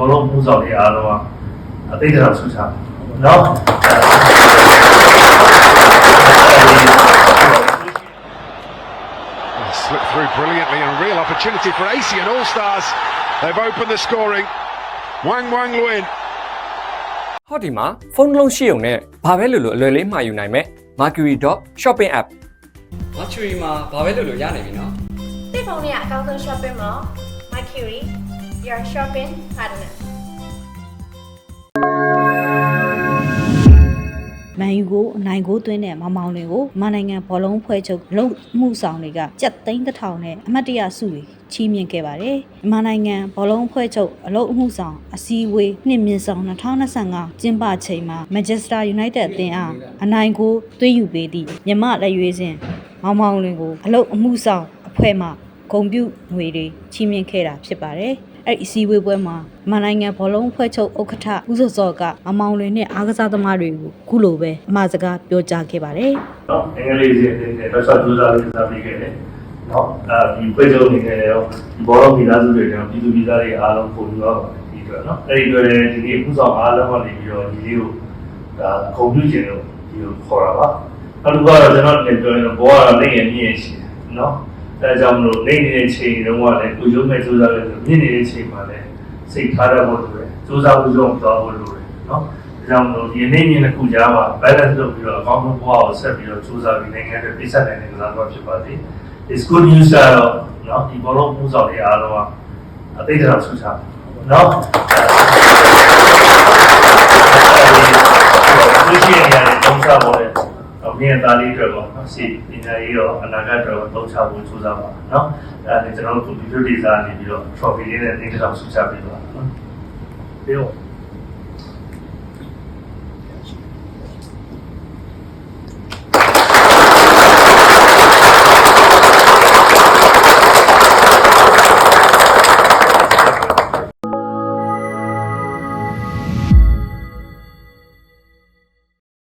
ဘောလုံးမှုဆောင်တွေအားလုံးကအသိတရားဆုချပါနော် Slipped through brilliantly and a real opportunity for AC and All Stars. They've opened the scoring. Wang Wang Luin. ဟောဒီမှာဖုန်းတစ်လုံးရှိုံနဲ့ဘာပဲလို့လို့အလွယ်လေးမှာယူနိုင်မဲ့ Mercury.shopping app Mercury မှာဘာပဲလို့လို့ရနိုင်ပြီနော်တိတ်ဖုန်းလေးကအကောင်းဆုံး shopping mall Mercury your shopping partner မန်ယူကိုအနိုင်ကိုသွင်းတဲ့မမောင်တွေကိုမန်နိုင်ငံဘောလုံးဖွဲ့ချုပ်လုံမှုဆောင်တွေကကြက်သိန်းတစ်ထောင်နဲ့အမတ်တရစုတွေချီးမြှင့်ခဲ့ပါတယ်။မန်နိုင်ငံဘောလုံးဖွဲ့ချုပ်အလုံမှုဆောင်အစည်းအဝေးနှစ်မြင့်ဆောင်2025ကျင်းပချိန်မှာ Manchester United အသင်းအားအနိုင်ကိုသွင်းယူပေးသည့်မြမလက်ရွေးစင်မောင်မောင်တွေကိုအလုံအမှုဆောင်အဖွဲ့မှဂုံပြုငွေတွေချီးမြှင့်ခဲ့တာဖြစ်ပါတယ်။ အဲ့ဒီအစည်းအဝေးပွဲမှာမန်နိုင်ငံဘောလုံးဖွဲ့ချုပ်ဥက္ကဋ္ဌဦးစောစောကအမောင်လွင်နဲ့အားကစားသမားတွေကိုခုလိုပဲအမှားစကားပြောကြားခဲ့ပါတယ်နော်အင်္ဂလိပ်စီအတင်းနဲ့တော့ဆက်ကြိုးစားလေးစားပေးခဲ့တယ်နော်အဲဒီဖွဲ့ချုပ်အနေနဲ့ရောဒီဘောလုံးမိသားစုတွေရောပြည်သူပြည်သားတွေအားလုံးပုံယူရပါတယ်ဒီအတွက်နော်အဲ့ဒီအတွက်ဒီနေ့အခုဆောင်အားလုံးကနေပြီးတော့ဒီလေးကိုဒါကွန်ပျူတာလို့ဒီကိုခေါ်တာပါနောက်တစ်ခါတော့ကျွန်တော်တင်ပြောရင်ဘောကတော့လက်ရမြင့်ရှိတယ်နော်အဲ ဒါကြောင့်မလို့နေနေတဲ့ချိန်တုန်းကလည်းကိုရုံးမဲ့စူးစမ်းလို့မြင့်နေတဲ့ချိန်မှာလည်းစိတ်ထားရဖို့လိုတယ်စူးစမ်းမှုကြောင့်သွားဖို့လိုတယ်နော်ဒါကြောင့်မလို့ဒီနေ့မြင်တစ်ခုကြားမှာ balance လုပ်ပြီးတော့အကောင်းဆုံးဘဝကိုဆက်ပြီးတော့စူးစမ်းပြီးနိုင်ငံတွေပြည့်စက်နိုင်တဲ့ကစားတော့ဖြစ်ပါစေ is good news ကတော့နော်ဒီဘောလုံးမှုဆောင်တွေအားလုံးကအသိတရားဆုချပါနော်ဒီရှိရတဲ့တုံးချပေါ် တဲ့အမြင်သားလေးတွေပေါ့နော်စီပညာရေးရောအနာဂတ်တော့တုံးချဖို့စူးစမ်းပါနော်အဲဒါနဲ့ကျွန်တော်တို့ computer design နေပြီးတော့ trophy လေးနဲ့သိတရားဆုချပေးပါနော်ပြီးတော့